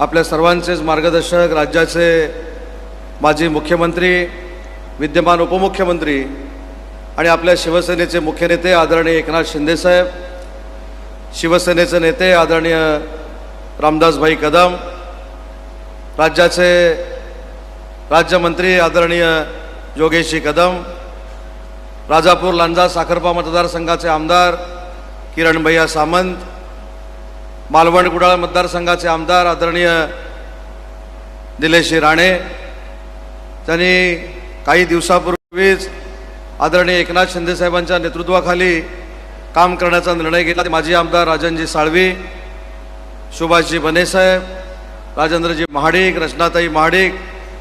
आपल्या सर्वांचेच मार्गदर्शक राज्याचे माजी मुख्यमंत्री विद्यमान उपमुख्यमंत्री आणि आपल्या शिवसेनेचे मुख्य नेते आदरणीय एकनाथ शिंदेसाहेब शिवसेनेचे नेते आदरणीय रामदासभाई कदम राज्याचे राज्यमंत्री आदरणीय योगेशी कदम राजापूर लांजा साखरपा मतदारसंघाचे आमदार किरणभैया सामंत मालवण कुडाळ मतदारसंघाचे आमदार आदरणीय निलेशजी राणे त्यांनी काही दिवसापूर्वीच आदरणीय एकनाथ शिंदेसाहेबांच्या नेतृत्वाखाली काम करण्याचा निर्णय घेतला. माजी आमदार राजनजी साळवी सुभाषजी बनेसाहेब राजेंद्रजी महाडिक रचनाताई महाडिक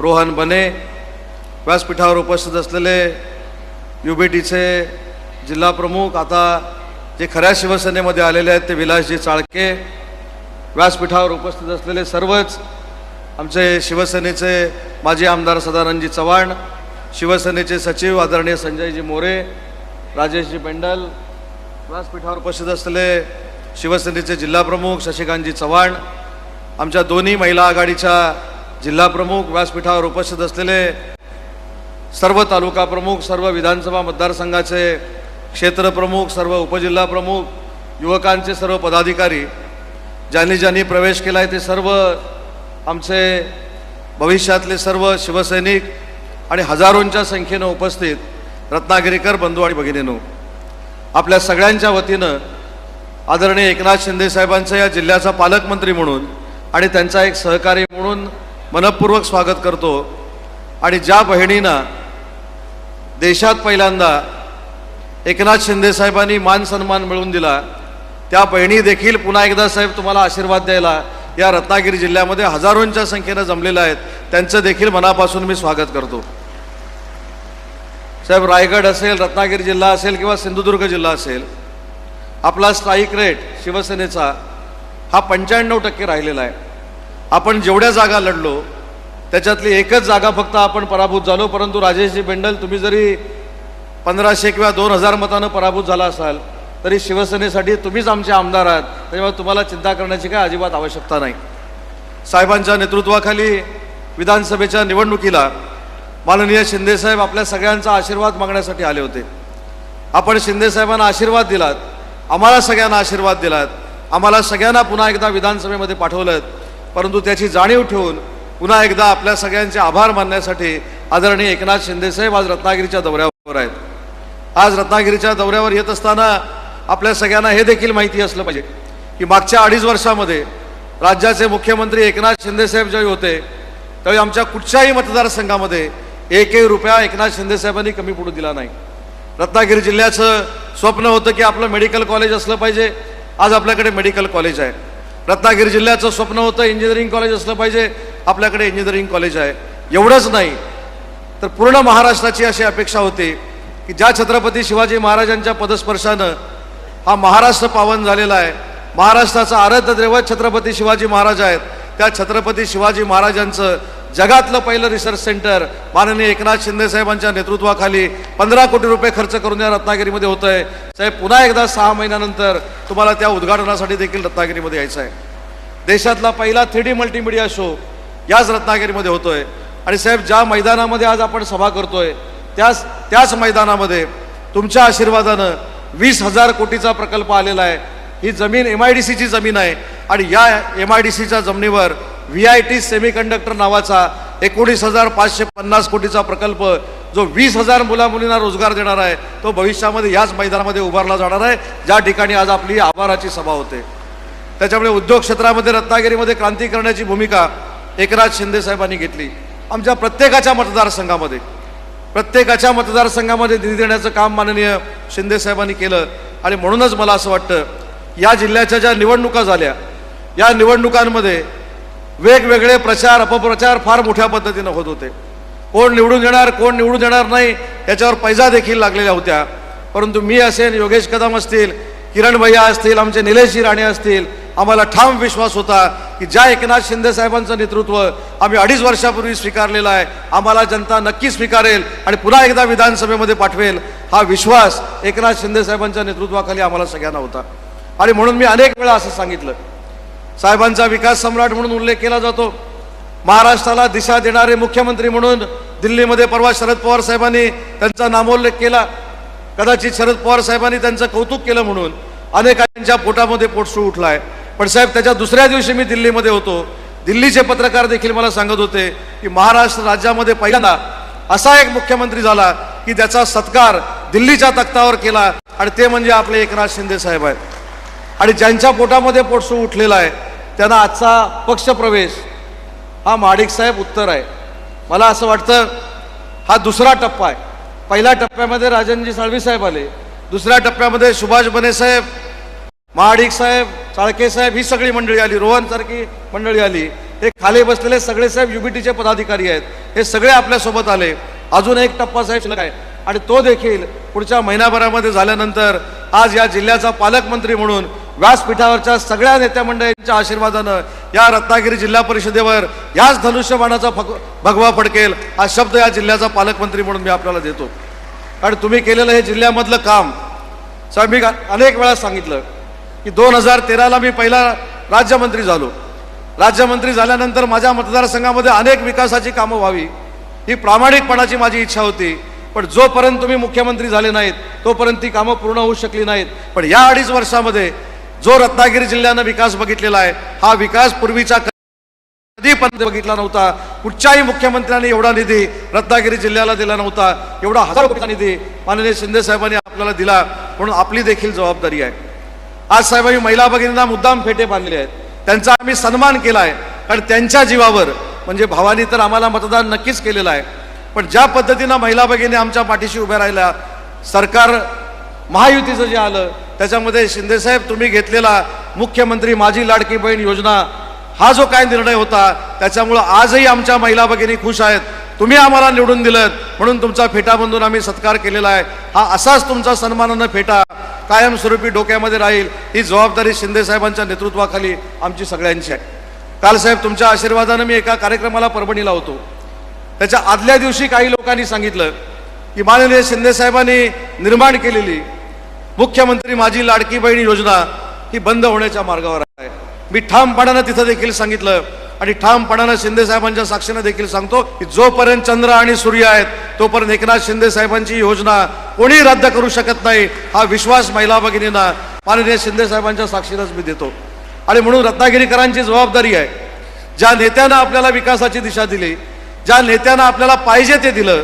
रोहन बने व्यासपीठावर उपस्थित असलेले यू बी टीचे जिल्हाप्रमुख आता जे खऱ्या शिवसेनेमध्ये आलेले आहेत ते विलासजी चाळके व्यासपीठावर उपस्थित असलेले सर्वच आमचे शिवसेनेचे माजी आमदार सदानंदजी चव्हाण शिवसेनेचे सचिव आदरणीय संजयजी मोरे राजेशजी बेंडल व्यासपीठावर उपस्थित असलेले शिवसेनेचे जिल्हाप्रमुख शशिकांतजी चव्हाण आमच्या दोन्ही महिला आघाडीच्या जिल्हाप्रमुख व्यासपीठावर उपस्थित असलेले सर्व तालुका प्रमुख सर्व विधानसभा मतदारसंघाचे क्षेत्रप्रमुख सर्व उपजिल्हा प्रमुख युवकांचे सर्व पदाधिकारी ज्यांनी ज्यांनी प्रवेश केला आहे ते सर्व आमचे भविष्यातले सर्व शिवसैनिक आणि हजारोंच्या संख्येनं उपस्थित रत्नागिरीकर बंधू आणि भगिनीनो आपल्या सगळ्यांच्या वतीनं आदरणीय एकनाथ शिंदेसाहेबांचं या जिल्ह्याचा पालकमंत्री म्हणून आणि त्यांचा एक सहकारी म्हणून मनपूर्वक स्वागत करतो. आणि ज्या बहिणींना देशात पहिल्यांदा एकनाथ शिंदे साहेबांनी मान सन्मान मिळवून दिला. त्या बहिणी देखील पुन्हा एकदा साहेब तुम्हाला आशीर्वाद द्यायला या रत्नागिरी जिल्ह्यामध्ये हजारोंच्या संख्येनं जमलेल्या आहेत. त्यांचं देखील मनापासून मी स्वागत करतो. साहेब रायगड असेल रत्नागिरी जिल्हा असेल किंवा सिंधुदुर्ग जिल्हा असेल आपला स्ट्राईक रेट शिवसेनेचा हा पंच्याण्णव टक्के राहिलेला आहे. आपण जेवढ्या जागा लढलो त्याच्यातली एकच जागा फक्त आपण पराभूत झालो परंतु राजेशजी बेंडल तुम्ही जरी पंधराशे किंवा दोन हजार मतानं पराभूत झाला असाल तरी शिवसेनेसाठी तुम्हीच आमचे आमदार आहात. त्याच्यामुळे तुम्हाला चिंता करण्याची काय अजिबात आवश्यकता नाही. साहेबांच्या नेतृत्वाखाली विधानसभेच्या निवडणुकीला माननीय शिंदेसाहेब आपल्या सगळ्यांचा आशीर्वाद मागण्यासाठी आले होते. आपण शिंदेसाहेबांना आशीर्वाद दिलात आम्हाला सगळ्यांना आशीर्वाद दिलात आम्हाला सगळ्यांना पुन्हा एकदा विधानसभेमध्ये पाठवलं परंतु त्याची जाणीव ठेवून पुन्हा एकदा आपल्या सगळ्यांचे आभार मानण्यासाठी आदरणीय एकनाथ शिंदेसाहेब आज रत्नागिरीच्या दौऱ्यावर आहेत. आज रत्नागिरीच्या दौऱ्यावर येत असताना आपल्या सगळ्यांना हे देखील माहिती असलं पाहिजे की मागच्या अडीच वर्षामध्ये राज्याचे मुख्यमंत्री एकनाथ शिंदेसाहेब ज्यावेळी होते त्यावेळी आमच्या कुठच्याही मतदारसंघामध्ये एकही रुपया एकनाथ शिंदेसाहेबांनी कमी पडू दिला नाही. रत्नागिरी जिल्ह्याचं स्वप्न होतं की आपलं मेडिकल कॉलेज असलं पाहिजे आज आपल्याकडे मेडिकल कॉलेज आहे. रत्नागिरी जिल्ह्याचं स्वप्न होतं इंजिनिअरिंग कॉलेज असलं पाहिजे आपल्याकडे इंजिनिअरिंग कॉलेज आहे. एवढंच नाही तर पूर्ण महाराष्ट्राची अशी अपेक्षा होती की ज्या छत्रपती शिवाजी महाराजांच्या पदस्पर्शानं हा महाराष्ट्र पावन झालेला आहे महाराष्ट्राचा आराध्य दैवत छत्रपती शिवाजी महाराज आहेत त्या छत्रपती शिवाजी महाराजांचं जगातलं पहिलं रिसर्च सेंटर माननीय एकनाथ शिंदे साहेबांच्या नेतृत्वाखाली पंधरा कोटी रुपये खर्च करून या रत्नागिरीमध्ये होतं आहे साहेब पुन्हा एकदा सहा महिन्यानंतर तुम्हाला त्या उद्घाटनासाठी देखील रत्नागिरीमध्ये यायचं आहे. देशातला पहिला थ्री डी मल्टीमिडिया शो याच रत्नागिरीमध्ये होतोय. आणि साहेब ज्या मैदानामध्ये आज आपण सभा करतोय त्याच त्याच मैदानामध्ये तुमच्या आशीर्वादानं वीस हजार कोटीचा प्रकल्प आलेला आहे. ही जमीन एम आय डी सीची जमीन आहे आणि या एम आय डी सीच्या जमिनीवर व्ही आय टी सेमीकंडक्टर नावाचा एकोणीस हजार पाचशे पन्नास कोटीचा प्रकल्प जो वीस हजार मुलामुलींना रोजगार देणार आहे तो भविष्यामध्ये याच मैदानामध्ये उभारला जाणार आहे. ज्या ठिकाणी आज आपली आभाराची सभा होते. त्याच्यामुळे उद्योग क्षेत्रामध्ये रत्नागिरीमध्ये क्रांती करण्याची भूमिका एकनाथ शिंदे साहेबांनी घेतली. आमच्या प्रत्येकाच्या मतदारसंघामध्ये. प्रत्येकाच्या मतदारसंघामध्ये निधी देण्याचं काम माननीय शिंदे साहेबांनी केलं. आणि म्हणूनच मला असं वाटतं या जिल्ह्याच्या ज्या निवडणुका झाल्या या निवडणुकांमध्ये वेगवेगळे प्रचार अपप्रचार फार मोठ्या पद्धतीनं होत होते. कोण निवडून येणार कोण निवडून येणार नाही याच्यावर पैजा देखील लागलेल्या होत्या. परंतु मी असेन योगेश कदम असतील किरण भैया असतील आमचे निलेशजी राणे असतील आम्हाला ठाम विश्वास होता की ज्या एकनाथ शिंदे साहेबांचं नेतृत्व आम्ही अडीच वर्षापूर्वी स्वीकारलेलं आहे आम्हाला जनता नक्की स्वीकारेल आणि पुन्हा एकदा विधानसभेमध्ये पाठवेल. हा विश्वास एकनाथ शिंदे साहेबांच्या नेतृत्वाखाली आम्हाला सगळ्यांना होता. आणि म्हणून मी अनेक वेळा असं सांगितलं. साहेबांचा विकास सम्राट म्हणून उल्लेख केला जातो. महाराष्ट्राला दिशा देणारे मुख्यमंत्री म्हणून दिल्लीमध्ये परवा शरद पवार साहेबांनी त्यांचा नामोल्लेख केला. कदाचित शरद पवार साहेबांनी त्यांचं कौतुक केलं म्हणून अनेकांच्या पोटामध्ये पोटसू उठलाय. पण साहेब त्याच्या दुसऱ्या दिवशी मी दिल्लीमध्ये होतो. दिल्लीचे पत्रकार देखील मला सांगत होते की महाराष्ट्र राज्यामध्ये पहिल्यांदा असा एक मुख्यमंत्री झाला की त्याचा सत्कार दिल्लीच्या तख्तावर केला आणि ते म्हणजे आपले एकनाथ शिंदे साहेब आहेत. आणि ज्यांच्या पोटामध्ये पोटसू उठलेला आहे त्यांना आजचा पक्षप्रवेश हा महाडिक साहेब उत्तर आहे. मला असं वाटतं हा दुसरा टप्पा आहे. पहिल्या टप्प्यामध्ये राजनजी साळवी साहेब आले दुसऱ्या टप्प्यामध्ये सुभाष बने साहेब महाडिक साहेब चाळके साहेब ही सगळी मंडळी आली रोहन सारखी मंडळी आली. हे खाली बसलेले सगळे साहेब युबीटीचे पदाधिकारी आहेत. हे सगळे आपल्यासोबत आले. अजून एक टप्पा साहेब शिल्लक आहे. आणि तो देखील पुढच्या महिनाभरामध्ये झाल्यानंतर आज या जिल्ह्याचा पालकमंत्री म्हणून व्यासपीठावरच्या सगळ्या नेत्या मंडळींच्या आशीर्वादानं या रत्नागिरी जिल्हा परिषदेवर याच धनुष्यबाणाचा फग भगवा फडकेल हा शब्द या जिल्ह्याचा पालकमंत्री म्हणून मी आपल्याला देतो. कारण तुम्ही केलेलं हे जिल्ह्यामधलं काम साहेब मी अनेक वेळा सांगितलं. की दोन हजार तेराला मी पहिला राज्यमंत्री झालो. राज्यमंत्री झाल्यानंतर माझ्या मतदारसंघामध्ये अनेक विकासाची कामं व्हावी ही प्रामाणिकपणाची माझी इच्छा होती. पण जोपर्यंत तुम्ही मुख्यमंत्री झाले नाहीत तोपर्यंत ती कामं पूर्ण होऊ शकली नाहीत. पण या अडीच वर्षामध्ये जो रत्नागिरी जिल्ह्यानं विकास बघितलेला आहे हा विकास पूर्वीचा कधी पण बघितला नव्हता. कुठच्याही मुख्यमंत्र्यांनी एवढा निधी रत्नागिरी जिल्ह्याला दिला नव्हता. एवढा हजार कोटीचा निधी माननीय शिंदे साहेबांनी आपल्याला दिला म्हणून आपली देखील जबाबदारी आहे. आज साहेबांनी महिला भगिनींना मुद्दाम फेटे बांधले आहेत. त्यांचा आम्ही सन्मान केला आहे कारण त्यांच्या जीवावर म्हणजे भावानी तर आम्हाला मतदान नक्कीच केलेलं आहे. पण ज्या पद्धतीनं महिला भगिनी आमच्या पाठीशी उभ्या राहिल्या सरकार महायुतीचं जे आलं त्याच्यामध्ये शिंदेसाहेब तुम्ही घेतलेला मुख्यमंत्री माझी लाडकी बहीण योजना हा जो काय निर्णय होता त्याच्यामुळं आजही आमच्या महिला भगिनी खुश आहेत. तुम्ही आम्हाला निवडून दिलं म्हणून तुमचा फेटा बंधून आम्ही सत्कार केलेला आहे. हा असाच तुमचा सन्मानानं फेटा कायमस्वरूपी डोक्यामध्ये राहील ही जबाबदारी शिंदेसाहेबांच्या नेतृत्वाखाली आमची सगळ्यांची आहे. काल साहेब तुमच्या आशीर्वादानं मी एका कार्यक्रमाला परभणीला होतो. त्याच्या आदल्या दिवशी काही लोकांनी सांगितलं की माननीय शिंदेसाहेबांनी निर्माण केलेली मुख्यमंत्री माझी लाडकी बहीण योजना ही बंद होण्याच्या मार्गावर आहे. मी ठामपणानं तिथं देखील सांगितलं. आणि ठामपणानं शिंदे साहेबांच्या साक्षीनं देखील सांगतो की जोपर्यंत चंद्र आणि सूर्य आहेत तोपर्यंत एकनाथ शिंदे साहेबांची योजना कोणी रद्द करू शकत नाही हा विश्वास महिला भगिनींना माननीय शिंदे साहेबांच्या साक्षीनंच मी देतो. आणि म्हणून रत्नागिरीकरांची जबाबदारी आहे. ज्या नेत्यानं आपल्याला विकासाची दिशा दिली ज्या नेत्यानं आपल्याला पाहिजे ते दिलं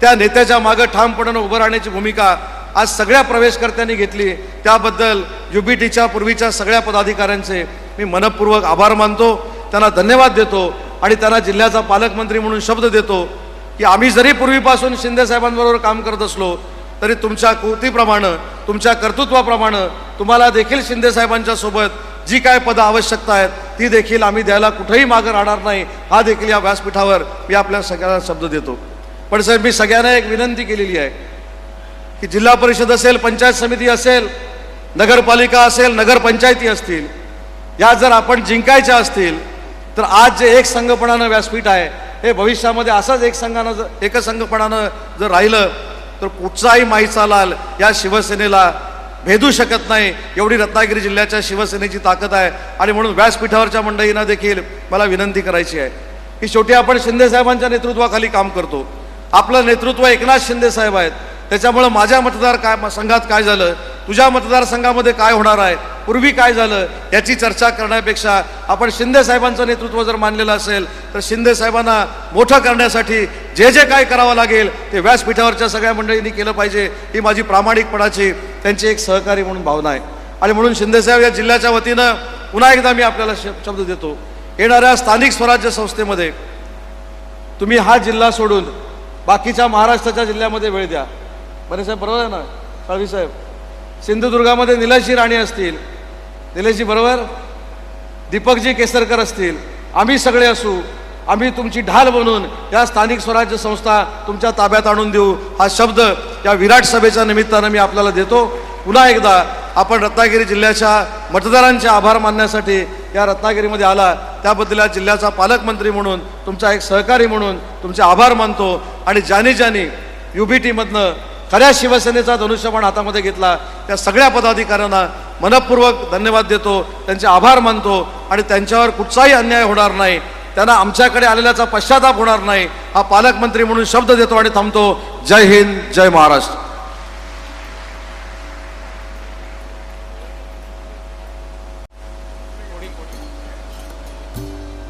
त्या नेत्याच्या मागं ठामपणानं उभं राहण्याची भूमिका आज सगळ्या प्रवेशकर्त्यांनी घेतली. त्याबद्दल युबीटीच्या पूर्वीच्या सगळ्या पदाधिकाऱ्यांचे मी मनपूर्वक आभार मानतो. त्यांना धन्यवाद देतो आणि त्यांना जिल्ह्याचा पालकमंत्री म्हणून शब्द देतो की आम्ही जरी पूर्वीपासून शिंदेसाहेबांबरोबर काम करत असलो तरी तुमच्या कृतीप्रमाणे तुमच्या कर्तृत्वाप्रमाणे तुम्हाला देखील शिंदेसाहेबांच्या सोबत जी काय पदं आवश्यकता आहेत ती देखील आम्ही द्यायला कुठेही मागं राहणार नाही. हा देखील या व्यासपीठावर मी आपल्या सगळ्यांना शब्द देतो. पण साहेब मी सगळ्यांना एक विनंती केलेली आहे. की जिल्हा परिषद असेल पंचायत समिती असेल नगरपालिका असेल नगरपंचायती असतील या जर आपण जिंकायच्या असतील तर आज जे एक संघपणानं व्यासपीठ आहे हे भविष्यामध्ये असंच एक संघानं जर एकसंघपणानं जर राहिलं तर कुठचाही माईचा लाल या शिवसेनेला भेदू शकत नाही. एवढी रत्नागिरी जिल्ह्याच्या शिवसेनेची ताकद आहे. आणि म्हणून व्यासपीठावरच्या मंडळींना देखील मला विनंती करायची आहे की शेवटी आपण शिंदेसाहेबांच्या नेतृत्वाखाली काम करतो. आपलं नेतृत्व एकनाथ शिंदेसाहेब आहेत. त्याच्यामुळं माझ्या मतदार काय संघात काय झालं? तुझ्या मतदारसंघामध्ये काय होणार आहे? पूर्वी काय झालं? याची चर्चा करण्यापेक्षा आपण शिंदे साहेबांचं नेतृत्व जर मानलेलं असेल तर शिंदे साहेबांना मोठं करण्यासाठी जे जे काय करावं लागेल ते व्यासपीठावरच्या सगळ्या मंडळींनी केलं पाहिजे ही माझी प्रामाणिकपणाची त्यांची एक सहकारी म्हणून भावना आहे. आणि म्हणून शिंदेसाहेब या जिल्ह्याच्या वतीनं पुन्हा एकदा मी आपल्याला शब्द देतो. येणाऱ्या स्थानिक स्वराज्य संस्थेमध्ये तुम्ही हा जिल्हा सोडून बाकीच्या महाराष्ट्राच्या जिल्ह्यामध्ये वेळ द्या. बरे साहेब बरोबर आहे ना? साळवी साहेब सिंधुदुर्गामध्ये निलाशी राणे असतील. निलेशजी बरोबर? दीपकजी केसरकर असतील. आम्ही सगळे असू. आम्ही तुमची ढाल बनून या स्थानिक स्वराज्य संस्था तुमच्या ताब्यात आणून देऊ. हा शब्द या विराट सभेच्या निमित्तानं मी आपल्याला देतो. पुन्हा एकदा आपण रत्नागिरी जिल्ह्याच्या मतदारांचे आभार मानण्यासाठी या रत्नागिरीमध्ये आला. त्याबद्दल या जिल्ह्याचा पालकमंत्री म्हणून तुमचा एक सहकारी म्हणून तुमचे आभार मानतो. आणि ज्याने ज्याने टीमधनं खऱ्या शिवसेनेचा धनुष्यबाण हातामध्ये घेतला. त्या सगळ्या पदाधिकाऱ्यांना मनपूर्वक धन्यवाद देतो. त्यांचे आभार मानतो आणि त्यांच्यावर कुठचाही अन्याय होणार नाही. त्यांना आमच्याकडे आलेल्याचा पश्चाताप होणार नाही. हा पालकमंत्री म्हणून शब्द देतो आणि थांबतो. जय हिंद जय महाराष्ट्र.